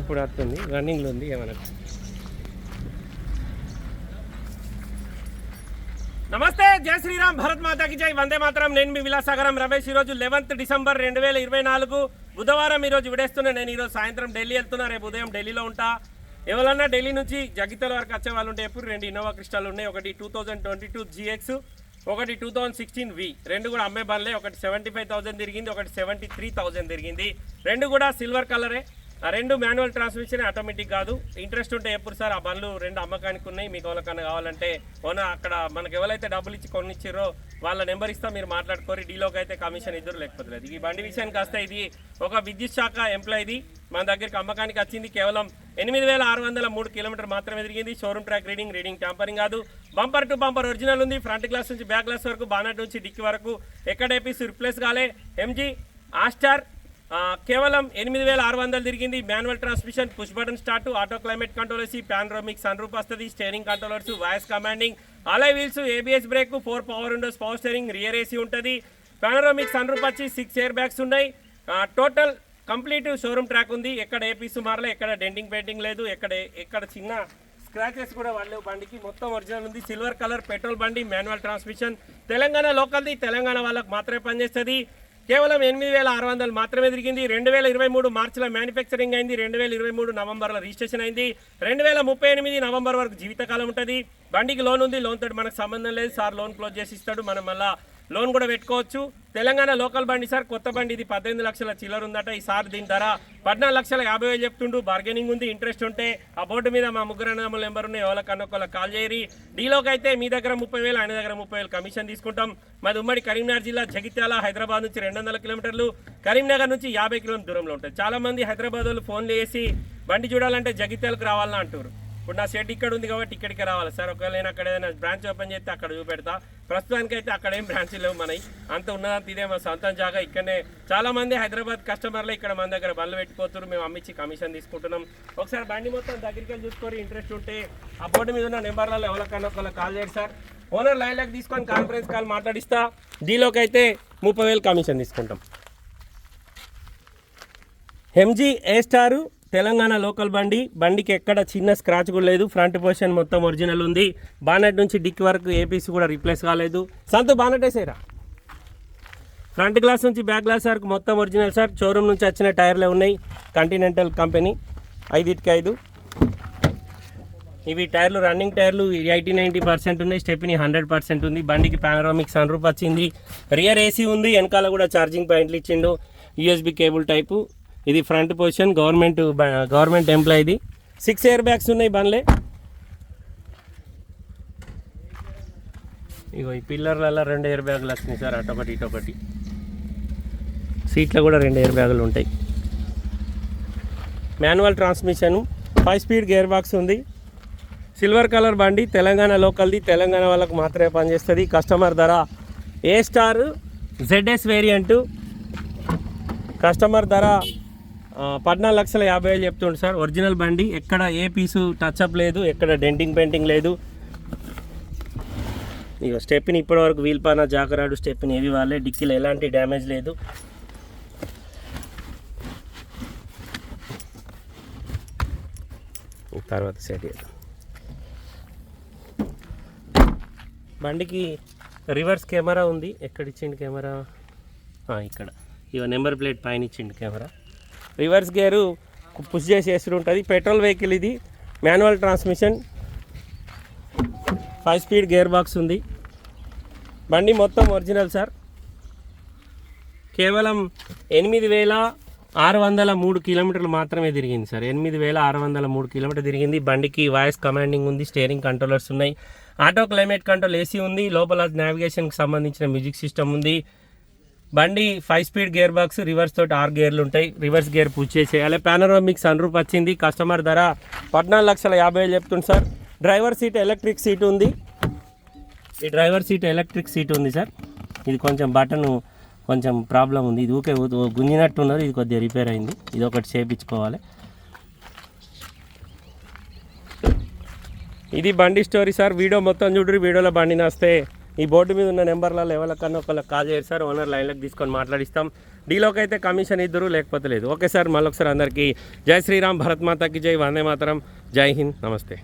ఇప్పుడు వస్తుంది రన్నింగ్లో ఉంది ఏమన్నా నమస్తే జై శ్రీరామ్ భరత్ మాతాకి జై. వందే మాత్రం. నేను మీ విలాసాగరం రమేష్. ఈరోజు లెవెన్త్ డిసెంబర్ రెండు వేల ఇరవై నాలుగు బుధవారం ఈరోజు విడేస్తున్నా. నేను ఈరోజు సాయంత్రం ఢిల్లీ వెళ్తున్నా. రేపు ఉదయం ఢిల్లీలో ఉంటా. ఎవరన్నా ఢిల్లీ నుంచి జగితల వరకు వచ్చే వాళ్ళు ఉంటే ఎప్పుడు రెండు ఇన్నోవా క్రిస్టాలు ఉన్నాయి. ఒకటి two thousand twenty two GX. ఒకటి టూ థౌజండ్ సిక్స్టీన్ వి రెండు కూడా అమ్మే బండ్లే. ఒకటి సెవెంటీ ఫైవ్ థౌసండ్ తిరిగింది ఒకటి సెవెంటీ త్రీ థౌసండ్ తిరిగింది. రెండు కూడా సిల్వర్ కలరే ఆ రెండు మాన్యువల్ ట్రాన్స్మిషన్ ఆటోమేటిక్ కాదు. ఇంట్రెస్ట్ ఉంటే ఎప్పుడు సార్ ఆ బండ్లు రెండు అమ్మకానికి ఉన్నాయి. మీకు ఎవరికైనా కావాలంటే ఓన అక్కడ మనకు ఎవరైతే డబ్బులు ఇచ్చి కొనిచ్చారో వాళ్ళ నెంబర్ ఇస్తా మీరు మాట్లాడుకోరి. డీలోకి అయితే కమిషన్ ఇద్దరు లేకపోతే ఈ బండి విషయానికి వస్తే ఇది ఒక విద్యుత్ శాఖ ఎంప్లాయీది మన దగ్గరికి అమ్మకానికి వచ్చింది కేవలం ఎనిమిది వేల ఆరు వందల మూడు కిలోమీటర్ మాత్రమే తిరిగింది. Showroom track reading reading tampering కాదు. బంపర్ టు బంపర్ ఒరిజినల్ ఉంది. ఫ్రంట్ గ్లాస్ నుంచి బ్యాక్ గ్లాస్ వరకు బానట్ నుంచి డిక్కి వరకు. ఎక్కడ ఏపీస్ రిప్లేస్ కాలే. ఎంజీ ఆస్టార్ కేవలం ఎనిమిది వేల ఆరు వందలు తిరిగింది. Manual transmission push button start auto climate control వేసి ప్యాన్రోమిక్ సన్ రూప్ వస్తుంది. Steering controllers voice commanding alloy wheels ABS brake four power windows power steering rear AC ఉంటుంది. ప్యానరోమిక్ సన్ రూప్ వచ్చి సిక్స్ ఎయిర్ బ్యాగ్స్ ఉన్నాయి total complete showroom track ఉంది. ఎక్కడ ఏ పీసు మారలే ఎక్కడ denting painting లేదు ఎక్కడ ఎక్కడ చిన్న స్క్రాచెస్ కూడా వాళ్ళు బండికి. మొత్తం ఒరిజినల్ ఉంది. సిల్వర్ కలర్ పెట్రోల్ బండి మాన్యువల్ ట్రాన్స్మిషన్ తెలంగాణ లోకల్ది తెలంగాణ వాళ్ళకి మాత్రమే పనిచేస్తుంది. కేవలం ఎనిమిది వేల ఆరు వందలు మాత్రమే తిరిగింది. రెండు వేల ఇరవై మూడు మార్చిలో మ్యానుఫ్యాక్చరింగ్ అయింది. రెండు వేల ఇరవై మూడు నవంబర్లో రిజిస్ట్రేషన్ అయింది. రెండు వేల ముప్పై ఎనిమిది నవంబర్ వరకు జీవితకాలం ఉంటుంది. బండికి లోన్ ఉంది. లోన్ తోటి మనకు సంబంధం లేదు. సార్ లోన్ క్లోజ్ చేసి ఇస్తాడు. మనం మళ్ళీ లోన్ కూడా పెట్టుకోవచ్చు. తెలంగాణ లోకల్ బండి సార్ కొత్త బండి ఇది పద్దెనిమిది లక్షల చిల్లర ఉందట. ఈ సార్ దీని ధర పద్నాలుగు లక్షల యాభై వేలు చెప్తుండు. బార్గెనింగ్ ఉంది ఇంట్రెస్ట్ ఉంటే ఆ బోర్డు మీద మా ముగ్గురు అన్నదమ్ముల నెంబర్ ఉన్నాయి. ఎవరికన్నా ఒకళ్ళకి కాల్ చేయరి. డీలోకి అయితే మీ దగ్గర ముప్పై వేలు ఆయన దగ్గర ముప్పై వేలు కమిషన్ తీసుకుంటాం. మాది ఉమ్మడి కరీంనగర్ జిల్లా జగిత్యాల హైదరాబాద్ నుంచి రెండు వందల కిలోమీటర్లు. కరీంనగర్ నుంచి యాభై కిలోమీటర్ దూరంలో ఉంటుంది. చాలా మంది హైదరాబాద్ వాళ్ళు ఫోన్లు చేసి బండి చూడాలంటే జగిత్యాలకు రావాలని? అంటారు. ఇప్పుడు నా షెడ్ ఇక్కడ ఉంది కాబట్టి ఇక్కడికి రావాలి. సార్ ఒకవేళ నేను అక్కడ ఏదైనా బ్రాంచ్ ఓపెన్ చేస్తే అక్కడ చూపెడతా. ప్రస్తుతానికి అయితే అక్కడ ఏం బ్రాంచ్ లేవు మనవి. అంత ఉన్నదంత ఇదే మా సొంతం జాగా ఇక్కడనే. చాలా మంది హైదరాబాద్ కస్టమర్లు ఇక్కడ మన దగ్గర బండ్లు పెట్టిపోతున్నారు మేము అమ్మించి కమిషన్ తీసుకుంటున్నాం. ఒకసారి బండి మొత్తం దగ్గరికి వెళ్ళి చూసుకొని ఇంట్రెస్ట్ ఉంటే ఆ బోర్డు మీద ఉన్న నెంబర్లలో ఎవరికన్నా ఒకళ్ళు కాల్ చేయండి సార్. ఓనర్ లైన్లోకి తీసుకొని కాన్ఫరెన్స్ కాల్ మాట్లాడిస్తా. డీలోకి అయితే ముప్పై వేలు కమిషన్ తీసుకుంటాం. ఎంజీ ఏ స్టారు తెలంగాణ లోకల్ బండి బండికి ఎక్కడ చిన్న స్క్రాచ్ కూడా లేదు. ఫ్రంట్ పొజిషన్ మొత్తం ఒరిజినల్ ఉంది. బానెట్ నుంచి డిక్ వరకు ఏపీసీ కూడా రీప్లేస్ కాలేదు. సంతు బానెట్ వేసేరా ఫ్రంట్ గ్లాస్ నుంచి బ్యాక్ గ్లాస్ వరకు మొత్తం ఒరిజినల్ సార్. షోరూమ్ నుంచి వచ్చిన టైర్లే ఉన్నాయి. కంటినెంటల్ కంపెనీ ఐదుటికి ఐదు. ఇవి టైర్లు రన్నింగ్ టైర్లు ఎయిటీ నైంటీ పర్సెంట్ ఉన్నాయి. స్టెప్ని హండ్రెడ్ పర్సెంట్ ఉంది. బండికి పానరామిక్ సన్ రూప్ వచ్చింది. రియర్ ఏసీ ఉంది. వెనకాల కూడా ఛార్జింగ్ పాయింట్లు ఇచ్చిండు. యూఎస్బి కేబుల్ టైపు ఇది ఫ్రంట్ పొజిషన్ గవర్నమెంట్ గవర్నమెంట్ ఎంప్లాయీది. సిక్స్ ఇయర్ బ్యాగ్స్ ఉన్నాయి బండ్లే. ఇగో ఈ పిల్లర్లలో రెండు ఎయిర్ బ్యాగులు వచ్చినాయి సార్ అటొకటి ఇటొకటి సీట్లో కూడా రెండు ఎయిర్ బ్యాగులు ఉంటాయి. Manual transmission five speed gear box ఉంది. సిల్వర్ కలర్ బండి తెలంగాణ లోకల్ది తెలంగాణ వాళ్ళకు మాత్రమే పనిచేస్తుంది. కస్టమర్ ధర ఏ స్టార్ జెడ్ఎస్ వేరియంటు కస్టమర్ ధర పద్నాలుగు లక్షల యాభై వేలు చెప్తుండు సార్. ఒరిజినల్ బండి. ఎక్కడ ఏ పీసు టచ్అప్ లేదు ఎక్కడ డెంటింగ్ పెయింటింగ్ లేదు. ఇక స్టెప్ని ఇప్పటివరకు వీల్ పైన జాకరాడు స్టెప్ని ఏవి వాళ్ళే డిక్కీలో ఎలాంటి డ్యామేజ్ లేదు. తర్వాత సెట్ చేద్దాం. బండికి రివర్స్ కెమెరా ఉంది. ఎక్కడ ఇచ్చిండు కెమెరా? ఇక్కడ. ఇవ నెంబర్ ప్లేట్ పైన ఇచ్చిండు కెమెరా. రివర్స్ గేరు పుష్ చేసి వేసుడు ఉంటుంది. పెట్రోల్ వెహికల్ ఇది. Manual transmission. Five speed gear box ఉంది. బండి మొత్తం ఒరిజినల్ సార్. కేవలం ఎనిమిది వేల ఆరు వందల మూడు కిలోమీటర్లు మాత్రమే తిరిగింది సార్. ఎనిమిది వేల ఆరు వందల మూడు కిలోమీటర్ తిరిగింది. బండికి వాయిస్ కమాండింగ్ ఉంది స్టీరింగ్ కంట్రోలర్స్ ఉన్నాయి. ఆటో క్లైమేట్ కంట్రోల్ ఏసీ ఉంది. లోపల నావిగేషన్కి సంబంధించిన మ్యూజిక్ సిస్టమ్ ఉంది. బండి five speed gear box reverse తోటి ఆరు గేర్లు ఉంటాయి. రివర్స్ గేర్ పూజ చేసేయాలి ప్యానరోమిక్ సన్ రూప్ వచ్చింది. కస్టమర్ ధర పద్నాలుగు లక్షల యాభై వేలు చెప్తుంది sir. Driver seat electric seat ఉంది. ఈ డ్రైవర్ సీట్ ఎలక్ట్రిక్ సీట్ ఉంది సార్. ఇది కొంచెం బటన్ కొంచెం ప్రాబ్లం ఉంది. ఇది ఊకే గుంజినట్టు ఉన్నది. ఇది కొద్దిగా రిపేర్ అయింది. ఇది ఒకటి చేయించుకోవాలి ఇది బండి స్టోరీ సార్. వీడియో మొత్తం చూడరు. వీడియోలో బండి నస్తే. ఈ బోర్డు మీద ఉన్న నెంబర్లలో ఎవరికన్నా ఒకళ్ళకి కాల్ చేయరు సార్ ఓనర్ లైన్లోకి తీసుకొని మాట్లాడిస్తాం. డీలోకి అయితే కమిషన్ ఇద్దరు లేకపోతే లేదు. ఓకే సార్ మళ్ళొకసారి అందరికీ జై శ్రీరామ్ భరత్మాతకి జై వందే మాతరం. జై హింద్ నమస్తే.